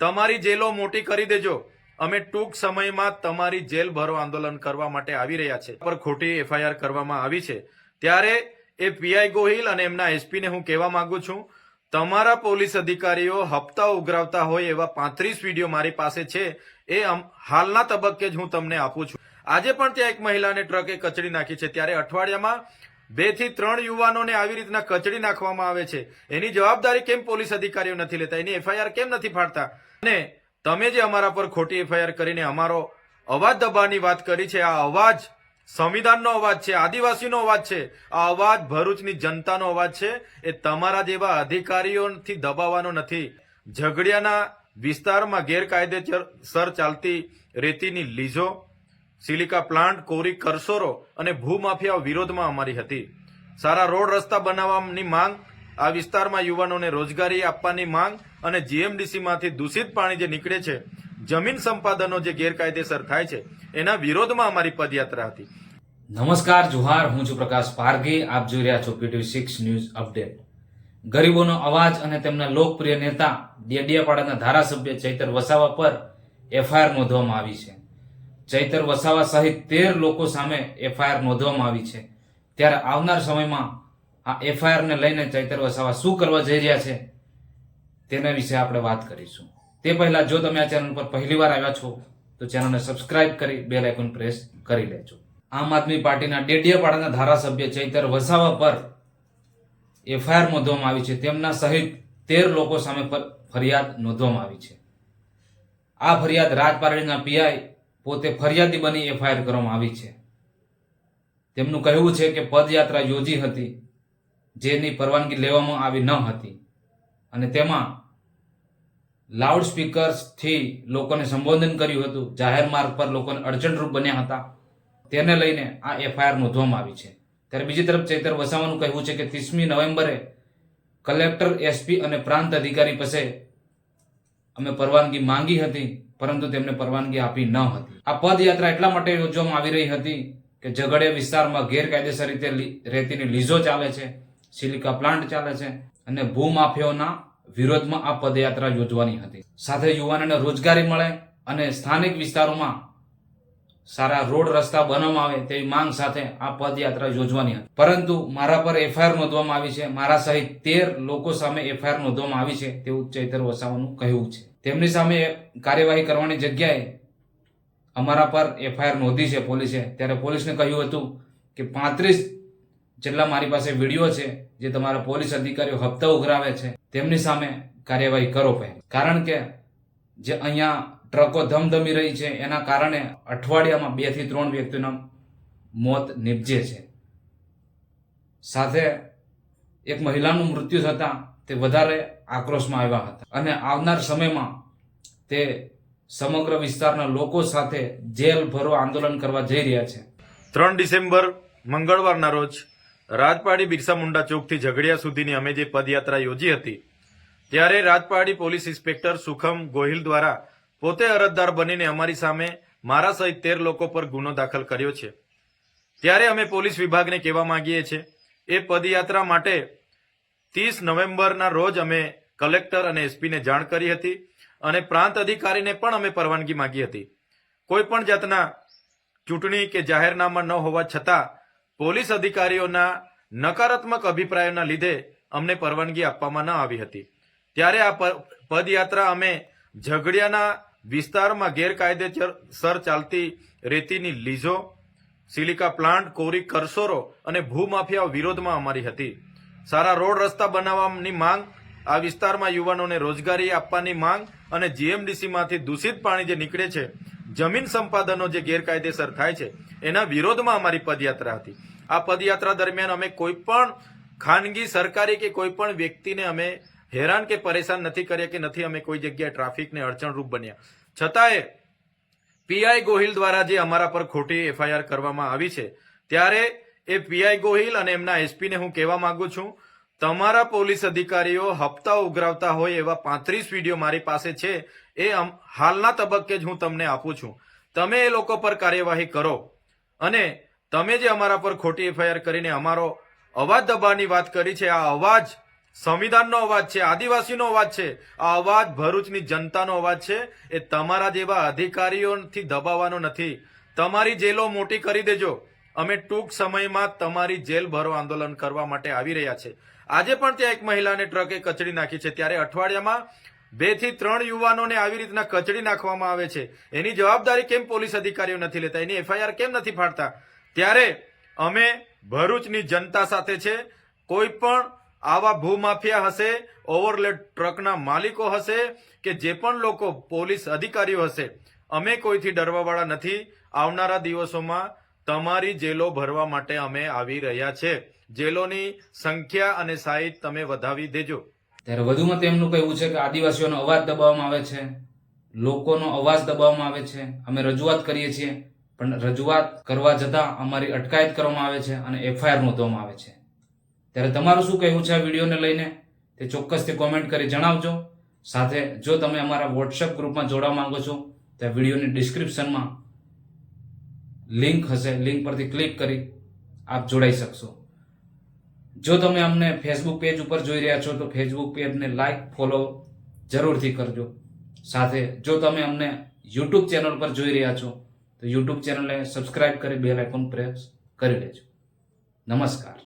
તમારી જેલો મોટી કરી દેજો. અમે ટૂંક સમયમાં તમારી જેલ ભરો આંદોલન કરવા માટે આવી રહ્યા છે. પર ખોટી એફઆઈઆર કરવામાં આવી છે. ત્યારે એ પીઆઈ ગોહિલ અને એમના એસપીને હું કહેવા માંગુ છું, તમારા પોલીસ અધિકારીઓ હપ્તા ઉઘરાવતા હોય એવા પાંત્રીસ વીડિયો મારી પાસે છે, એ હાલના તબક્કે જ હું તમને આપું છું. આજે પણ ત્યાં એક મહિલાને ટ્રકે કચડી નાખી છે. ત્યારે અઠવાડિયામાં બેથી ત્રણ યુવાનોને આવી રીતના કચડી નાખવામાં આવે છે. એની જવાબદારી કેમ પોલીસ અધિકારીઓ નથી લેતા? એની એફઆઈઆર કેમ નથી ફાડતા? અને તમે જે અમારા પર ખોટી એફઆઈઆર કરીને અમારો અવાજ દબાવવાની વાત કરી છે, આ અવાજ સંવિધાનનો અવાજ છે, આદિવાસીનો અવાજ છે, આ અવાજ ભરૂચની જનતાનો અવાજ છે, એ તમારા જેવા અધિકારીઓથી દબાવવાનો નથી. ઝઘડિયાના વિસ્તારમાં ગેરકાયદેસર ચાલતી રેતીની લીઝો, સિલિકા પ્લાન્ટ કોરી કરસોરો અને ભૂમાફિયાઓ વિરોધમાં અમારી હતી. સારા રોડ રસ્તા બનાવવાની માંગ આ વિસ્તારમાં યુવાનોને રોજગારી આપવાની માંગ અને જીએમડીસીમાંથી દૂષિત પાણી જે નીકળે છે, જમીન સંપાદનો જે ગેરકાયદેસર થાય છે, એના વિરોધમાં અમારી પદયાત્રા હતી. નમસ્કાર, જુહાર. હું છું પ્રકાશ પારગી આપ જોઈ રહ્યા છો પીટીવી સિક્સ ન્યૂઝ અપડેટ ગરીબોનો અવાજ અને તેમના લોકપ્રિય નેતા ડેડિયાપાડાના ધારાસભ્ય ચૈતર વસાવા પર એફઆઈઆર નોંધવામાં આવી છે. ચૈતર વસાવા સહિત તેર લોકો સામે એફઆઈઆર નોંધવામાં આવી છે. ત્યારે આવનાર સમયમાં આ એફઆઈઆરને લઈને ચૈતર વસાવા શું કરવા જઈ રહ્યા છે, તેના વિશે આપણે વાત કરીશું. તે પહેલા જો તમે આ ચેનલ પર પહેલીવાર આવ્યા છો, તો ચેનલને સબસ્ક્રાઇબ કરી બેલ આઇકોન પ્રેસ કરી લેજો. આમ આદમી પાર્ટીના ડેડિયાપાડાના ધારાસભ્ય ચૈતર વસાવા પર એફઆઈઆર નોંધવામાં આવી છે. તેમના સહિત તેર લોકો સામે ફરિયાદ નોંધવામાં આવી છે. આ ફરિયાદ રાજપારડીના પીઆઈ પોતે ફરિયાદી બની એફઆઈઆર કરવામાં આવી છે. તેમનું કહેવું છે કે પદયાત્રા યોજી હતી. જેની પરવાનગી લેવામાં આવી ન હતી. અને તેમાં લાઉડ સ્પીકર્સથી લોકોને સંબોધન કર્યું હતું. જાહેર માર્ગ પર લોકોને અડચણરૂપ બન્યા હતા. તેને લઈને આ એફઆઈઆર નોંધવામાં આવી છે. ત્યારે બીજી તરફ ચૈતર વસાવાનું કહેવું છે કે ત્રીસમી નવેમ્બરે કલેક્ટર, એસપી અને પ્રાંત અધિકારી પાસે અમે પરવાનગી માંગી હતી, પરંતુ તેમને પરવાનગી આપી ન હતી. આ પદયાત્રા એટલા માટે યોજવામાં આવી રહી હતી કે ઝઘડે વિસ્તારમાં ગેરકાયદેસર રીતે રેતીની લીઝો ચાલે છે. સિલિકા પ્લાન્ટ ચાલે છે અને ભૂમાફિયાઓના વિરોધમાં આ પદયાત્રા યોજવાની હતી. સાથે યુવાનોને રોજગારી મળે અને સ્થાનિક વિસ્તારોમાં સારા રોડ રસ્તા બનાવવામાં આવે તેવી માંગ સાથે આ પદયાત્રા યોજવાની હતી. પરંતુ મારા પર એફઆઈઆર નોંધવામાં આવી છે. મારા સહિત તેર લોકો સામે એફઆઈઆર નોંધવામાં આવી છે તેવું ચૈતર વસાવાનું કહેવું છે. તેમની સામે કાર્યવાહી કરવાની જગ્યાએ અમારા પર એફઆઈઆર નોંધી છે પોલીસે. ત્યારે પોલીસને કહ્યું હતું કે પાંત્રીસ જેટલા મારી પાસે વીડિયો છે, જે તમારા પોલીસ અધિકારીઓ હપ્તા ઉઘરાવે છે, તેમની સામે કાર્યવાહી કરો પહેલા. કારણ કે જે અહીંયા ટ્રકો ધમધમી રહી છે, એના કારણે અઠવાડિયામાં બેથી ત્રણ વ્યક્તિના મોત નિપજે છે. સાથે એક મહિલાનું મૃત્યુ થતાં તે વધારે આક્રોશમાં આવ્યા હતા. અને આવનાર સમયમાં તે સમગ્ર વિસ્તારના લોકો સાથે જેલ ભરો આંદોલન કરવા જઈ રહ્યા છે. ત્રણ ડિસેમ્બર મંગળવારના રોજ રાજપાડી બિરસા મુંડા ચોકથી ઝઘડિયા સુધીની અમે જે પદયાત્રા યોજી હતી, ત્યારે રાજપાડી પોલીસ ઇન્સ્પેક્ટર સુખમ ગોહિલ દ્વારા પોતે અરજદાર બનીને અમારી સામે મારા સહિત તેર લોકો પર ગુનો દાખલ કર્યો છે. ત્યારે અમે પોલીસ વિભાગને કહેવા માંગીએ છીએ, એ પદયાત્રા માટે ત્રીસ નવેમ્બરના રોજ અમે કલેક્ટર અને એસપીને જાણ કરી હતી અને પ્રાંત અધિકારીને પણ અમે પરવાનગી માંગી હતી. કોઈ પણ જાતના ચૂંટણી કે જાહેરનામા ન હોવા છતાં પોલીસ અધિકારીઓના નકારાત્મક અભિપ્રાયોના લીધે અમને પરવાનગી આપવામાં ન આવી હતી. ત્યારે આ પદયાત્રા અમે ઝઘડિયાના વિસ્તારમાં ગેરકાયદેસર ચાલતી રેતીની લીઝો, સિલિકા પ્લાન્ટ, કોરી કરસોરો અને ભૂમાફિયાઓ વિરોધમાં અમારી હતી. સારા રોડ રસ્તા બનાવવાની માંગ, આ વિસ્તારમાં યુવાનોને રોજગારી આપવાની માંગ અને જીએમડીસીમાંથી દૂષિત પાણી જે નીકળે છે, જમીન સંપાદનો જે ગેરકાયદેસર થાય છે, એના વિરોધમાં અમારી પદયાત્રા હતી. આ પદયાત્રા દરમિયાન અમે કોઈ પણ ખાનગી, સરકારી કે કોઈ પણ વ્યક્તિને અમે હેરાન કે પરેશાન નથી કર્યા કે નથી અમે કોઈ જગ્યાએ ટ્રાફિકને અડચણરૂપ બન્યા. છતાંય પીઆઈ ગોહિલ દ્વારા જે અમારા પર ખોટી એફઆઈઆર કરવામાં આવી છે, ત્યારે એ પીઆઈ ગોહિલ અને એમના એસપીને હું કહેવા માંગુ છું, તમારા પોલીસ અધિકારીઓ હપ્તા ઉઘરાવતા હોય એવા પાંત્રીસ વીડિયો મારી પાસે છે, એ હાલના તબક્કે જ હું તમને આપું છું. તમે એ લોકો પર કાર્યવાહી કરો અને તમે જે અમારા પર ખોટી એફઆઈઆર કરીને અમારો અવાજ દબાવવાની વાત કરી છે, આ અવાજ સંવિધાનનો અવાજ છે, આદિવાસીનો અવાજ છે, આ અવાજ ભરૂચની જનતાનો અવાજ છે, એ તમારા જેવા અધિકારીઓથી દબાવવાનો નથી. તમારી જેલો મોટી કરી દેજો. અમે ટૂંક સમયમાં તમારી જેલ ભરો આંદોલન કરવા માટે આવી રહ્યા છે. આજે પણ ત્યાં એક મહિલાને ટ્રકે કચડી નાખી છે. ત્યારે અઠવાડિયામાં બેથી ત્રણ યુવાનોને આવી રીતના કચડી નાખવામાં આવે છે. એની જવાબદારી કેમ પોલીસ અધિકારીઓ નથી લેતા? એની એફઆઈઆર કેમ નથી ફાડતા? ત્યારે અમે ભરૂચની જનતા સાથે છે. કોઈ પણ આવા ભૂમાફિયા હશે ઓવરલેડ ટ્રકના માલિકો હશે કે જે પણ લોકો પોલીસ અધિકારીઓ હશે, અમે કોઈથી ડરવાવાળા નથી. આવનારા દિવસોમાં તમારી જેલો ભરવા માટે અમે આવી રહ્યા છે. જેલોની સંખ્યા અને સાઈઝ તમે વધાવી દેજો. ત્યારે વધુમાં તેમનું કહેવું છે કે આદિવાસીઓનો અવાજ દબાવવામાં આવે છે. લોકોનો અવાજ દબાવવામાં આવે છે. અમે રજૂઆત કરીએ છીએ. પણ રજૂઆત કરવા જતાં અમારી અટકાયત કરવામાં આવે છે અને એફઆઈઆર નોંધવામાં આવે છે. ત્યારે તમારું શું કહેવું છે આ વિડીયોને લઈને? તે ચોક્કસથી કોમેન્ટ કરી જણાવજો. સાથે જો તમે અમારા વોટ્સએપ ગ્રુપમાં જોડવા માંગો છો, તો વિડીયોની ડિસ્ક્રિપ્શનમાં લિંક હશે. લિંક પરથી ક્લિક કરી આપ જોડાઈ શકશો. જો તમે અમને ફેસબુક પેજ ઉપર જોઈ રહ્યા છો, તો ફેસબુક પેજને લાઈક ફોલો જરૂરથી કરજો. સાથે જો તમે અમને યુટ્યુબ ચેનલ પર જોઈ રહ્યા છો તો યુટ્યુબ ચેનલને સબસ્ક્રાઇબ કરી બેલ આઇકોન પ્રેસ કરી લેજો. નમસ્કાર.